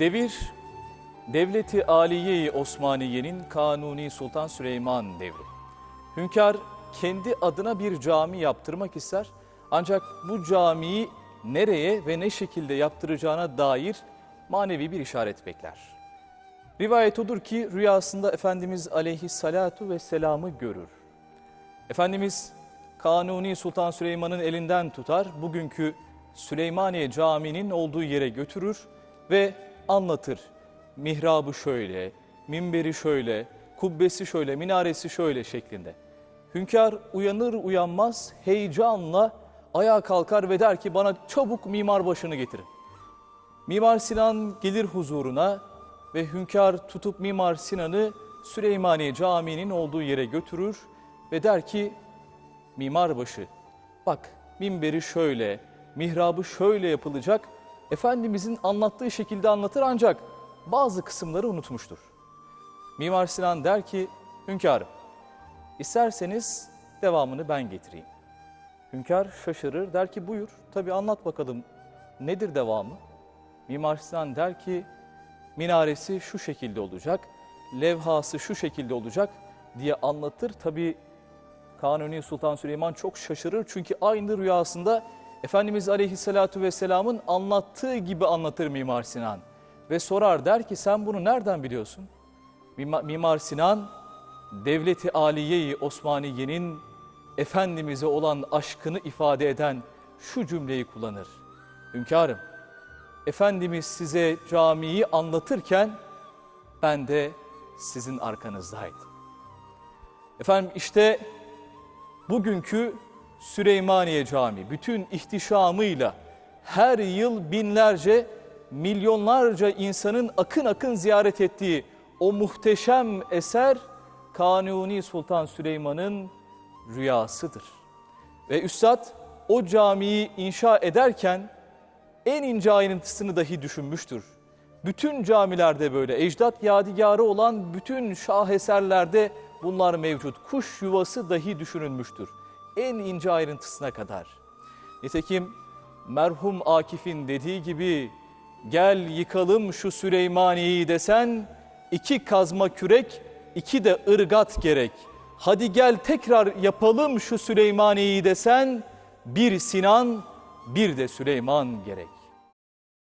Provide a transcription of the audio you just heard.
Devir, Devleti Aliye-i Osmaniye'nin Kanuni Sultan Süleyman devri. Hünkâr kendi adına bir cami yaptırmak ister ancak bu camiyi nereye ve ne şekilde yaptıracağına dair manevi bir işaret bekler. Rivayet odur ki rüyasında Efendimiz aleyhissalatu vesselam'ı görür. Efendimiz Kanuni Sultan Süleyman'ın elinden tutar, bugünkü Süleymaniye Camii'nin olduğu yere götürür ve anlatır. Mihrabı şöyle, minberi şöyle, kubbesi şöyle, minaresi şöyle şeklinde. Hünkâr uyanır uyanmaz heyecanla ayağa kalkar ve der ki bana çabuk mimar başını getirin. Mimar Sinan gelir huzuruna ve hünkâr tutup Mimar Sinan'ı Süleymaniye Camii'nin olduğu yere götürür ve der ki mimarbaşı bak minberi şöyle, mihrabı şöyle yapılacak. Efendimizin anlattığı şekilde anlatır ancak bazı kısımları unutmuştur. Mimar Sinan der ki hünkârım isterseniz devamını ben getireyim. Hünkâr şaşırır der ki buyur tabi anlat bakalım nedir devamı? Mimar Sinan der ki minaresi şu şekilde olacak, levhası şu şekilde olacak diye anlatır. Tabi Kanuni Sultan Süleyman çok şaşırır çünkü aynı rüyasında Efendimiz Aleyhisselatü Vesselam'ın anlattığı gibi anlatır Mimar Sinan. Ve sorar der ki sen bunu nereden biliyorsun? Mima- Mimar Sinan Devleti Aliye-i Osmaniye'nin Efendimiz'e olan aşkını ifade eden şu cümleyi kullanır. Hünkârım, Efendimiz size camiyi anlatırken ben de sizin arkanızdaydım. Efendim işte bugünkü Süleymaniye Camii bütün ihtişamıyla her yıl binlerce, milyonlarca insanın akın akın ziyaret ettiği o muhteşem eser Kanuni Sultan Süleyman'ın rüyasıdır. Ve Üstad o camiyi inşa ederken en ince ayrıntısını dahi düşünmüştür. Bütün camilerde böyle ecdat yadigarı olan bütün şaheserlerde bunlar mevcut. Kuş yuvası dahi düşünülmüştür. En ince ayrıntısına kadar. Nitekim merhum Akif'in dediği gibi gel yıkalım şu Süleymaniye'yi desen iki kazma kürek iki de ırgat gerek. Hadi gel tekrar yapalım şu Süleymaniye'yi desen bir Sinan bir de Süleyman gerek.